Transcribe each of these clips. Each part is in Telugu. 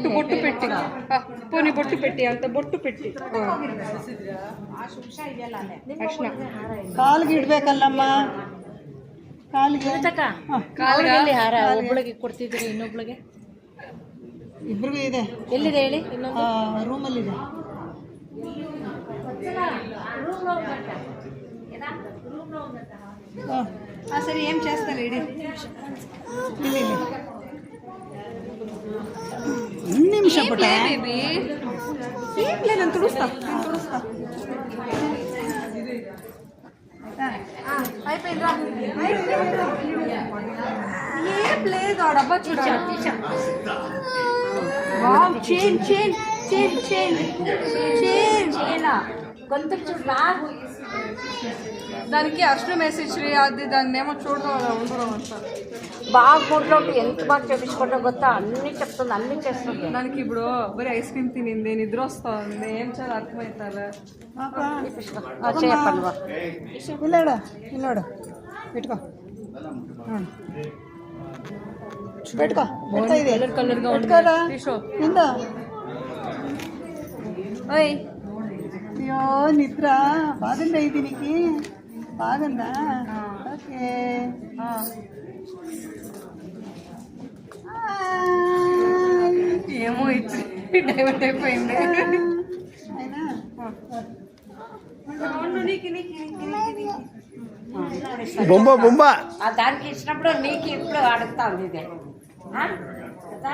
బొట్టు బొట్టు పెట్టి ఆ, పోనీ బొట్టు పెట్టి అంత బొట్టు పెట్టి ఆ. ಅರ್ಶಿನ ಕಾಲ್ಗೆ ಇಡ್ಬೇಕಲ್ಲಮ್ಮ ಕಾಲಿಗೆ ಕಾಲಿಗೆ ಹಾರ ಒಬ್ಳಿಗೆ ಕೊಡ್ತಿದ್ರಿ ಇನ್ನೊಬ್ಳಿಗೆ ಇಬ್ರಿಗೂ ಇದೆ ಎಲ್ಲಿದೆ ಹೇಳಿ ಇನ್ನೊಂದು ರೂಮಲ್ಲಿದೆ సరే ఏం చేస్తారు ఇడి बताया ले तुरुस्ता तुरुस्ता ये प्ले దొడబ చూచా wow chain chain chain chain chain chain గొంతులు చూడు లాగు దానికి అర్షణ శ్రీ అది దాన్ని ఏమో చూడడం బాగా ఫోటో ఎంత బాగా చేపించుకుంటా కొత్త అన్నీ చెప్తుంది అన్నీ చేస్తుంది. దానికి ఇప్పుడు మరి ఐస్ క్రీమ్ తినింది నిద్ర వస్తుంది ఏం చేయాలి అర్థమవుతారా చెప్పండి పెట్టుకో. పెట్టుకో. కలర్ కలర్గా ఉంటుంది ఓయ్. అయ్యో నిద్ర? బాగుందా ఇది నీకు? బాగుందా? ఓకే. ఏమో ఇచ్చి డైవర్ట్ అయిపోయింది. అయినా? బొమ్మ బొమ్మ. ఆ దానికి ఇచ్చినప్పుడు నీకు ఇప్పుడు అడుగుతా ఉంది ఇదే? కదా?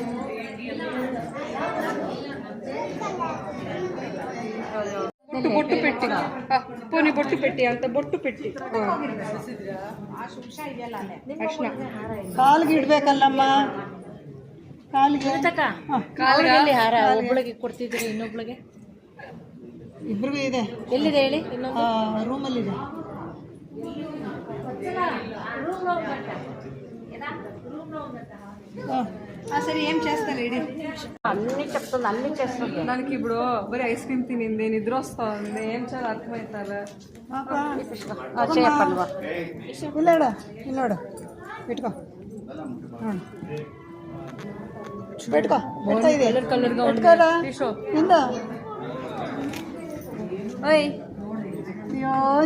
ಪೂನಿ ಬೊಟ್ಟು ಪೆಟ್ಟಿ ಅಂತ ಬೊಟ್ಟು ಪೆಟ್ಟಿ. ಕಾಲ್ಗೆ ಇಡ್ಬೇಕಲ್ಲಮ್ಮ. ಕಾಲ್ಗೆ. ಕಾಲ್ಗೆ ಹಾರ? ಒಬ್ಬಳಿಗೆ ಕೊಡ್ತಿದ್ದೀರಿ ಇನ್ನೊಬ್ಳಿಗೆ? ಇಬ್ರಿಗೂ ಇದೆ. ಎಲ್ಲಿದೆ ಹೇಳಿ ರೂಮಲ್ಲಿದೆ సరే ఏం చేస్తా అన్ని చెప్తుంది అన్ని చేస్తుంది. దానికి ఇప్పుడు మరి ఐస్ క్రీమ్ తినింది నిద్ర వస్తుంది ఏం చేయాలి అర్థమవుతారా పెట్టుకో. పెట్టుకో.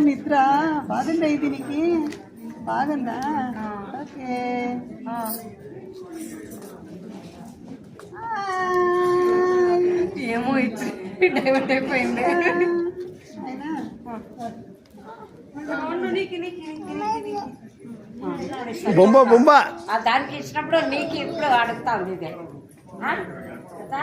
నిద్ర. బాగుందా ఇది నీకు? బాగుందా? ఓకే. ఏమో ఇచ్చి డైవర్ట్ అయిపోయింది. అయినా? బొమ్మ బొమ్మ. ఆ దానికి ఇచ్చినప్పుడు నీకు ఇప్పుడు అడుగుతా ఉంది ఇదే ఆ? కదా?